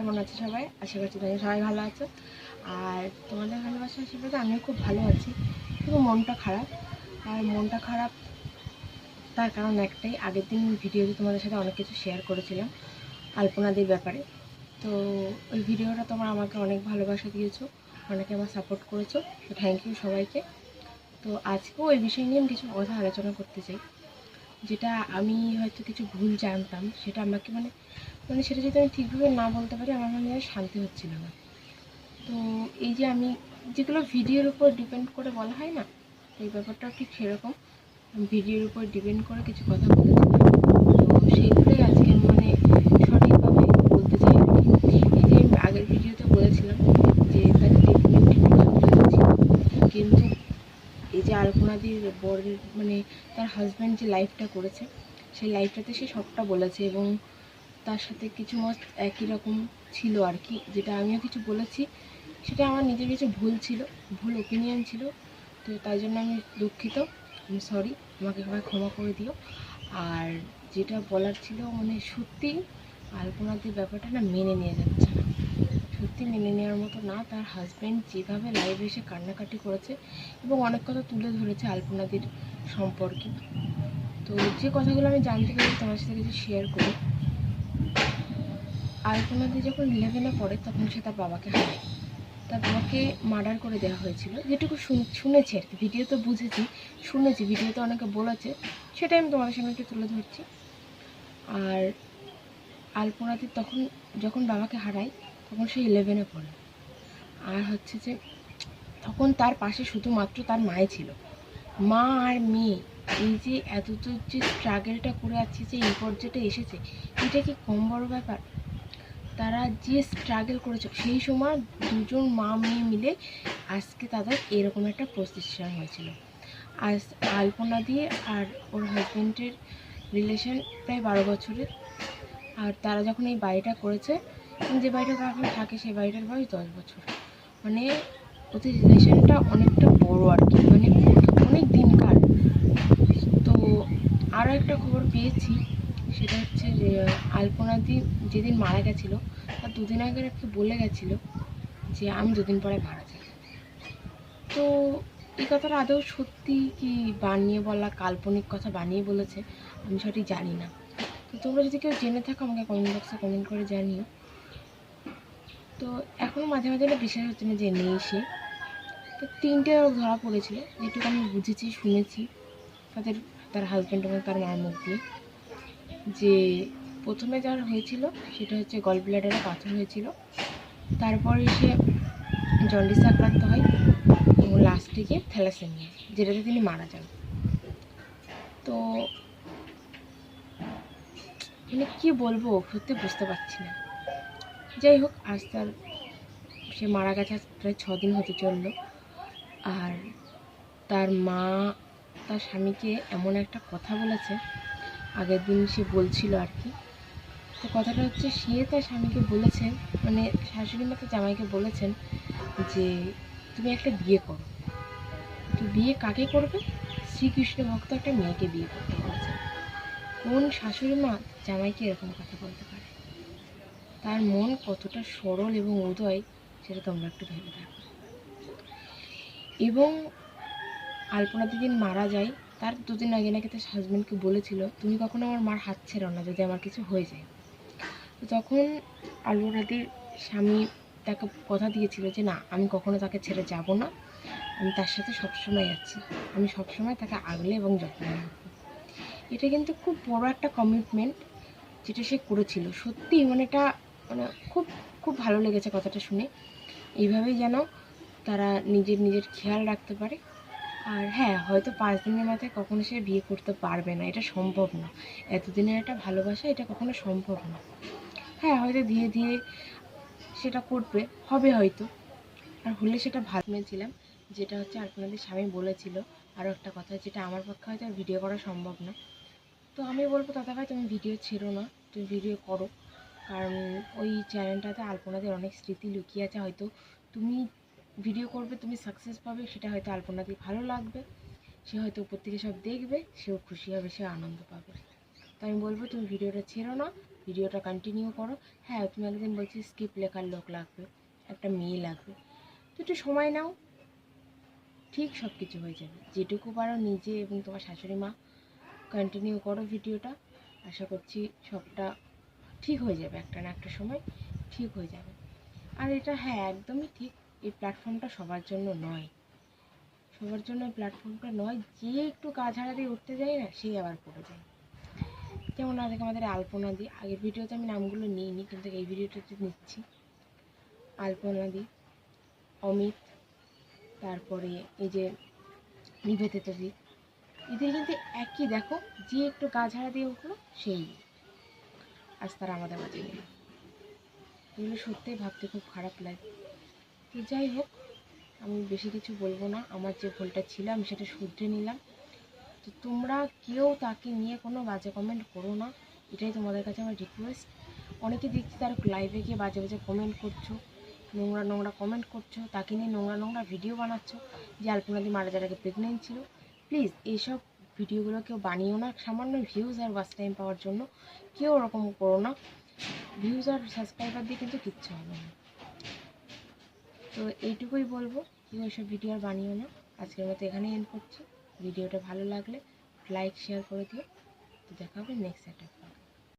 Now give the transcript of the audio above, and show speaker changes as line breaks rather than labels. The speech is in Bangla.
কেমন আছো সবাই? আশা করছি তুমি সবাই ভালো আছো। আর তোমাদের ভালোবাসা আশীর্বাদে আমিও খুব ভালো আছি। কিন্তু মনটা খারাপ। আর মনটা খারাপ তার কারণ একটাই, আগের দিন ভিডিওতে তোমাদের সাথে অনেক কিছু শেয়ার করেছিলাম আলপনাদের ব্যাপারে। তো ওই ভিডিওটা তোমরা আমাকে অনেক ভালোবাসা দিয়েছ, অনেকে আমার সাপোর্ট করেছ। তো থ্যাংক ইউ সবাইকে। তো আজকেও ওই বিষয় নিয়ে আমি কিছু কথা আলোচনা করতে চাই। যেটা আমি হয়তো কিছু ভুল জানতাম, সেটা আমাকে মানে মানে সেটা যদি আমি ঠিকভাবে না বলতে পারি, আমার মনে হয় শান্তি হচ্ছিল না। তো এই যে আমি, যেগুলো ভিডিওর উপর ডিপেন্ড করে বলা হয় না, এই ব্যাপারটাও ঠিক সেরকম। ভিডিওর উপর ডিপেন্ড করে কিছু কথা বলেছি তো সেইগুলোই আজকে মানে সঠিকভাবে বলতে চাই। এই যে আগের ভিডিওতে বলেছিলাম যে তার কিন্তু এই যে আলপনাদির বরের মানে তার হাজব্যান্ড যে লাইফটা করেছে, সেই লাইফটাতে সে সবটা বলেছে এবং তার সাথে কিছু মত একই রকম ছিল আর কি, যেটা আমিও কিছু বলেছি। সেটা আমার নিজের কিছু ভুল ছিল, ভুল ওপিনিয়ন ছিল, তো তাই জন্য আমি দুঃখিত। আমি সরি আমাকে একবার ক্ষমা করে দিও। আর যেটা বলার ছিল মানে সত্যি আলপনাদির ব্যাপারটা না মেনে নিয়ে যাচ্ছে না। সত্যি মেনে নেওয়ার মতো না, তার হাজব্যান্ড যেভাবে লাইভে এসে কান্নাকাটি করেছে এবং অনেক কথা তুলে ধরেছে আলপনাদির সম্পর্কে। তো যে কথাগুলো আমি জানতে পারি তোমার সাথে কিছু শেয়ার করি আলপনাদি যখন ইলেভেনে পড়ে তখন সে তার বাবাকে হারায়। তার বাবাকে মার্ডার করে দেওয়া হয়েছিল। যেটুকু শুন- শুনেছি আর কি ভিডিও তো বুঝেছি, শুনেছি ভিডিওতে অনেকে বলেছে। সেটাই আমি তোমাদের সামনে একটু তুলে ধরছি। আর আলপনাদি তখন, যখন বাবাকে হারায়, তখন সে ইলেভেনে পড়ে। আর হচ্ছে যে, তখন তার পাশে শুধুমাত্র তার মায়ে ছিল। মা আর মেয়ে, এই যে এতদূর যে স্ট্রাগেলটা করে আছে যে এই পর্যায়ে এসেছে, এটা কি কম বড় ব্যাপার? তারা যে স্ট্রাগল করেছে, সেই সময় দুজন মা মেয়ে মিলে আজকে তাদের এরকম একটা প্রতিষ্ঠান হয়েছিল। আজ আলপনা দিয়ে আর ওর হাজব্যান্ডের রিলেশন প্রায় বারো বছরের। আর তারা যখন এই বাড়িটা করেছে, যে বাড়িটা এখন থাকে, সেই বাড়িটার বয়স দশ বছর। মানে ওদের রিলেশনটা অনেকটা বড় আর কি মানে অনেক দিনকার। তো আরও একটা খবর পেয়েছি সেটা হচ্ছে যে আলপনাদি যেদিন মারা গেছিল তার দুদিন আগে কি বলে গেছিল যে, আমি দুদিন পরে মারা যাই তো এই কথাটা আদৌ সত্যি কি বানিয়ে বলা, কাল্পনিক কথা বানিয়ে বলেছে? আমি সঠিক জানি না। তো তোমরা যদি কেউ জেনে থাকো, আমাকে কমেন্ট বক্সে কমেন্ট করে জানিও। তো এখনও মাঝে মাঝে না বিশ্বাস হচ্ছে না যে, নেই সে। তো তিনটে ধরা পড়েছিল, যেটুকু আমি বুঝেছি, শুনেছি, তাদের, তার হাজব্যান্ড এবং তার মার মুখ দিয়ে। যে প্রথমে যার হয়েছিল, সেটা হচ্ছে গল ব্লাডারে পাথর হয়েছিল। তারপরে সে জন্ডিসে আক্রান্ত হয় এবং লাস্টে গিয়ে থ্যালাসেমিয়া যেটাতে তিনি মারা যান। তো মানে কী বলব, সত্যি বুঝতে পারছি না। যাই হোক, আজ তার সে মারা গেছে প্রায় ছ দিন হতে চলল। আর তার মা, তার স্বামীকে এমন একটা কথা বলেছে আগের দিন সে বলছিল আর কি। তো কথাটা হচ্ছে সে তার স্বামীকে বলেছে মানে শাশুড়ি মা তার জামাইকে বলেছেন যে তুমি একটা বিয়ে করো। তো বিয়ে কাকে করবে? শ্রীকৃষ্ণ ভক্ত একটা মেয়েকে বিয়ে করতে বলেছে কোন শাশুড়ি মা জামাইকে এরকম কথা বলতে পারে? তার মন কতটা সরল এবং উদয় সেটা তোমরা একটু ভেবে দেখো। এবং আলপনা দিদিন মারা যায় তার দুদিন আগে নাকি তার হাজব্যান্ডকে বলেছিল, তুমি কখনো আমার মার হাত ছেড়ো না যদি আমার কিছু হয়ে যায়। তো তখন আলপনাদির স্বামী তাকে কথা দিয়েছিল যে, না, আমি কখনো তাকে ছেড়ে যাব না। আমি তার সাথে সবসময় আছি। আমি সবসময় তাকে আগলে এবং যত্ন রাখব। এটা কিন্তু খুব বড় একটা কমিটমেন্ট যেটা সে করেছিল। সত্যি মানে এটা মানে খুব খুব ভালো লেগেছে কথাটা শুনে। এইভাবেই যেন তারা নিজের নিজের খেয়াল রাখতে পারে। আর হ্যাঁ হয়তো পাঁচ দিনের মাথায় কখনো সে বিয়ে করতে পারবে না, এটা সম্ভব না। এতদিনের একটা ভালোবাসা, এটা কখনো সম্ভব না। হ্যাঁ হয়তো ধীরে ধীরে সেটা করবে, হবে হয়তো। আর হলে সেটা ভালো মেয়েছিলাম যেটা হচ্ছে আপনাদের স্বামী বলেছিল আরও একটা কথা, যেটা আমার পক্ষে হয়তো ভিডিও করা সম্ভব না। তো আমি বলব, দাদা ভাই, তুমি ভিডিও ছেড়ো না, তুমি ভিডিও করো। কারণ ওই চ্যানেলটাতে আলপনাদের অনেক স্মৃতি লুকিয়ে আছে, হয়তো তুমি ভিডিও করবে, তুমি সাকসেস পাবে, সেটা হয়তো আলপনাদের ভালো লাগবে, সে হয়তো উপর থেকে সব দেখবে, সেও খুশি হবে, সে আনন্দ পাবে। তো আমি বলব, তুমি ভিডিওটা ছেড়ো না, ভিডিওটা কন্টিনিউ করো। হ্যাঁ তুমি একদিন বলছি স্কিপ লেখার লোক লাগবে, একটা মেয়ে লাগবে। তো একটু সময় নাও, ঠিক সব কিছু হয়ে যাবে। যেটুকু পারো নিজে এবং তোমার শাশুড়ি মা কন্টিনিউ করো ভিডিওটা। আশা করছি সবটা ঠিক হয়ে যাবে, একটা না একটা সময় ঠিক হয়ে যাবে। আর এটা হ্যাঁ একদমই ঠিক। এই প্ল্যাটফর্মটা সবার জন্য নয়। সবার জন্য প্ল্যাটফর্মটা নয়, যে একটু কাজ হারা দিয়ে উঠতে যায় না, সেই আবার পড়ে যায়। যেমন আজকে আমাদের আলপনা দি, আগের ভিডিওতে আমি নামগুলো নিইনি, কিন্তু এই ভিডিওটাতে নিচ্ছি। আলপনা দি, অমিত, তারপরে এই যে নিবেদিত দি, এদের কিন্তু একই, দেখো, যে একটু গা ঝাড়া দিয়ে উঠল, সেই। আজ তারা আমাদের মাঝে এগুলো সত্যিই ভাবতে খুব খারাপ লাগে। তো যাই হোক, আমি বেশি কিছু বলব না। আমার যে ভুলটা ছিল, আমি সেটা শুধরে নিলাম। তো তোমরা কেউ তাকে নিয়ে কোনো বাজে কমেন্ট করো না। এটাই তোমাদের কাছে আমার রিকোয়েস্ট অনেকে দেখছি তার লাইভে গিয়ে বাজে বাজে কমেন্ট করছ, নোংরা নোংরা কমেন্ট করছ, তাকে নিয়ে নোংরা নোংরা ভিডিও বানাচ্ছো যে আলপনাদি মারা যার আগে প্রেগনেন্ট ছিল। প্লিজ এইসব ভিডিওগুলো কেউ বানিও না। সামান্য ভিউজ আর ওয়াচ টাইম পাওয়ার জন্য। কেউ ওরকম করো না। ভিউজ আর সাবস্ক্রাইবার দিয়ে কিন্তু কিচ্ছু হবে না। তো এইটুকুই বলব। কেউ এসব ভিডিও আর বানিও না। আজকের মতো এখানেই এন্ড করছি। ভিডিওটা ভালো লাগলে লাইক শেয়ার করে দিও। তো দেখা হবে নেক্সট একটা